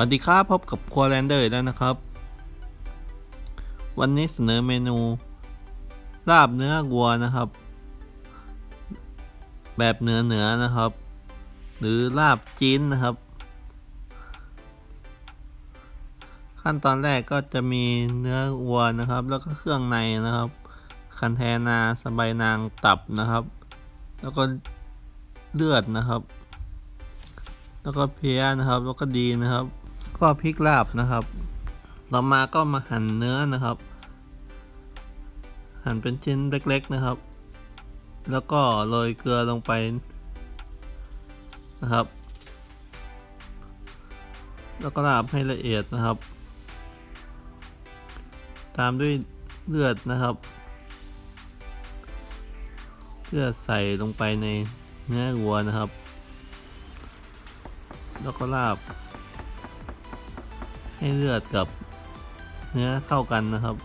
วัสดีครับพบกับครัวแลนเดอร์แล้วนะครับ วันนี้เสนอเมนูลาบเนื้อวัวนะครับ แบบเนื้อเนื้อนะครับ หรือลาบจีนนะครับ ขั้นตอนแรกก็จะมีเนื้อวัวนะครับ แล้วก็เครื่องในนะครับ คันแทนาสบายนางตับนะครับ แล้วก็เลือดนะครับ แล้วก็เพี้ยนะครับ แล้วก็ดีนะครับ ก็พริกลาบนะครับ ต่อมาก็มาหั่นเนื้อนะครับ หั่นเป็นชิ้นเล็กๆนะครับ แล้วก็โรยเกลือลงไปนะครับ แล้วก็ลาบให้ละเอียดนะครับ ตามด้วยเลือดนะครับเลือดใส่ลงไปในเนื้อวัวนะครับ แล้วก็ลาบ ให้เลือดกับเนื้อเข้ากันนะครับ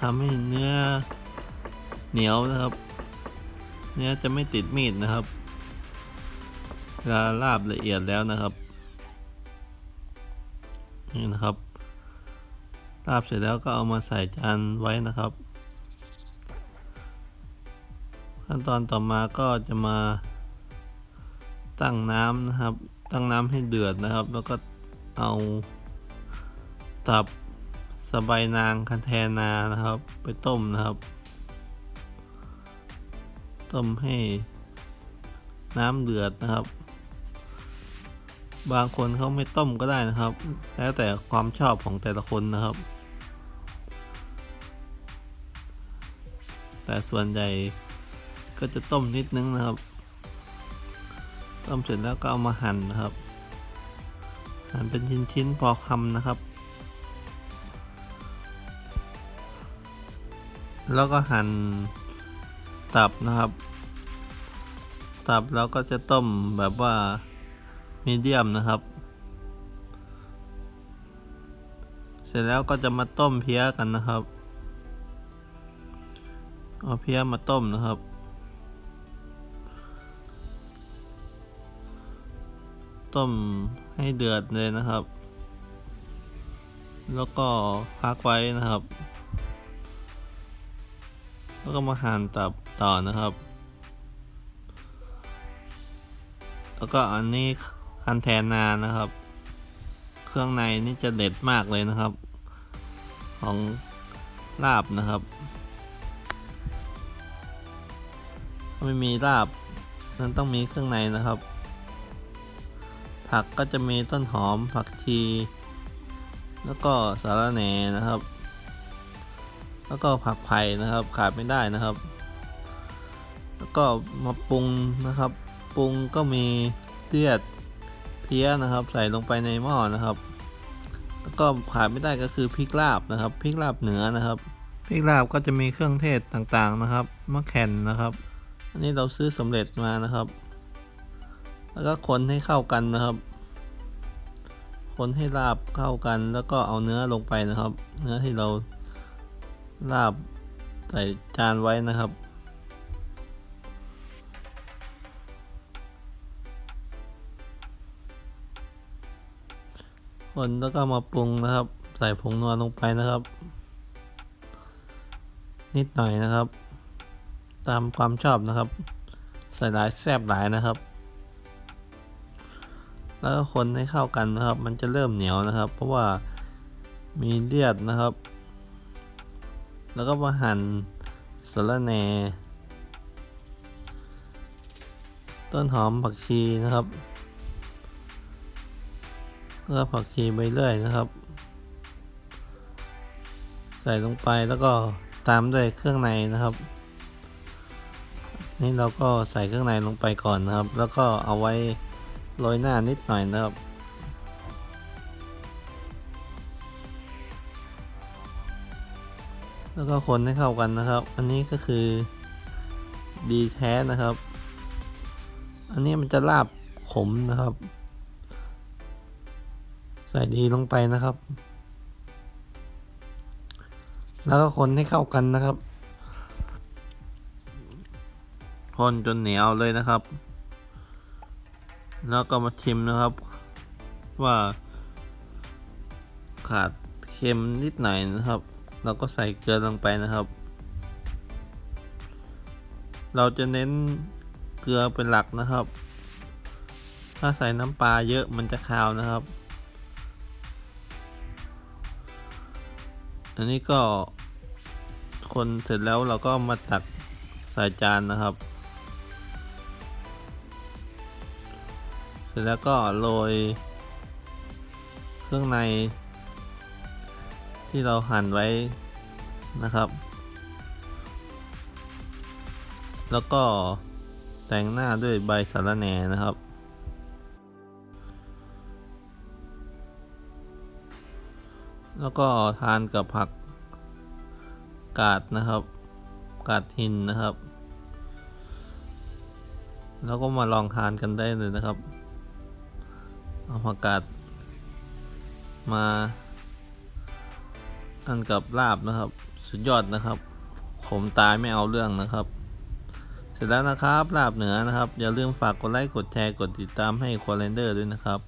ทำให้เนื้อเหนียวนะครับ เนื้อจะไม่ติดมีดนะครับเวลาลาบละเอียดแล้วนะครับนี่นะครับลาบเสร็จแล้วก็เอามาใส่จานไว้นะครับ ขั้นตอนต่อมาก็จะมาตั้งน้ำนะครับ ตั้งน้ำให้เดือดนะครับ แล้วก็ เอาตับสบายนางคันแทนานะครับ ไปต้มนะครับ ต้มให้น้ำเดือดนะครับ บางคนเขาไม่ต้มก็ได้นะครับ แล้วแต่ความชอบของแต่ละคนนะครับ แต่ส่วนใหญ่ก็จะต้มนิดนึงนะครับ ต้มเสร็จแล้วก็เอามาหั่นนะครับ หั่นเป็นชิ้นๆพอคำนะครับ แล้วก็หั่นตับนะครับ ตับแล้วก็จะต้มแบบว่ามีเดียมนะครับ เสร็จแล้วก็จะมาต้มเพี้ยกันนะครับ เอาเพี้ยมาต้มนะครับต้ม ให้เดือดเลยนะครับ แล้วก็พักไว้นะครับ แล้วก็มาหั่นตับต่อนะครับ แล้วก็อันนี้คันแทนนานะครับ เครื่องในนี่จะเด็ดมากเลยนะครับ ของลาบนะครับ ไม่มีลาบนั้นต้องมีเครื่องในนะครับ ผักก็จะมีต้นหอมผักชี แล้วก็สาระแหน่นะครับ แล้วก็ผักไผ่นะครับขาดไม่ได้นะครับ แล้วก็มาปรุงนะครับ ปรุงก็มีเลือดเพี้ยนะครับ ใส่ลงไปในหม้อนะครับ แล้วก็ขาดไม่ได้ก็คือพริกลาบนะครับพริกลาบเหนือนะครับพริกลาบก็จะมีเครื่องเทศต่างๆนะครับมะแข่นนะครับ อันนี้เราซื้อสำเร็จมานะครับ แล้วก็คนให้เข้ากันนะครับ คนให้ลาบเข้ากันแล้วก็เอาเนื้อลงไปนะครับ เนื้อที่เราลาบใส่จานไว้นะครับ คนแล้วก็มาปรุงนะครับ ใส่ผงนัวลงไปนะครับ นิดหน่อยนะครับ ตามความชอบนะครับ ใส่หลายแซ่บหลายนะครับ แล้วก็คนให้เข้ากันนะครับ มันจะเริ่มเหนียวนะครับ เพราะว่ามีเลือดนะครับ แล้วก็มาหั่นสะระแหน่ ต้นหอมผักชีนะครับแล้วก็ผักชีใบเลื่อยนะครับ ใส่ลงไปแล้วก็ตามด้วยเครื่องในนะครับ นี่เราก็ใส่เครื่องในลงไปก่อนนะครับ แล้วก็เอาไว้ โรยหน้านิดหน่อยนะครับ แล้วก็คนให้เข้ากันนะครับ อันนี้ก็คือดีแท้นะครับ อันนี้มันจะลาบขมนะครับ ใส่ดีลงไปนะครับ แล้วก็คนให้เข้ากันนะครับ คนจนเหนียวเลยนะครับ แล้วก็มาชิมนะครับ ว่า ขาดเค็มนิดหน่อยนะครับ เราก็ใส่เกลือลงไปนะครับ เราจะเน้นเกลือเป็นหลักนะครับ ถ้าใส่น้ำปลาเยอะมันจะคาวนะครับ อันนี้ก็คนเสร็จแล้วเราก็มาตักใส่จานนะครับ ร็จแล้วก็โรยเครื่องใน ที่เราหั่นไว้นะครับ แล้วก็แต่งหน้าด้วยใบสะระแหน่นะครับ แล้วก็ทานกับผักกาดนะครับ กาดหินนะครับ แล้วก็มาลองทานกันได้เลยนะครับ เอาผักกาดมาอันกับลาบนะครับ สุดยอดนะครับขมตายไม่เอาเรื่องนะครับ เสร็จแล้วนะครับลาบเหนือนะครับ อย่าลืมฝากกดไลค์กดแชร์กดติดตามให้ควอเลนเดอร์ด้วยนะครับ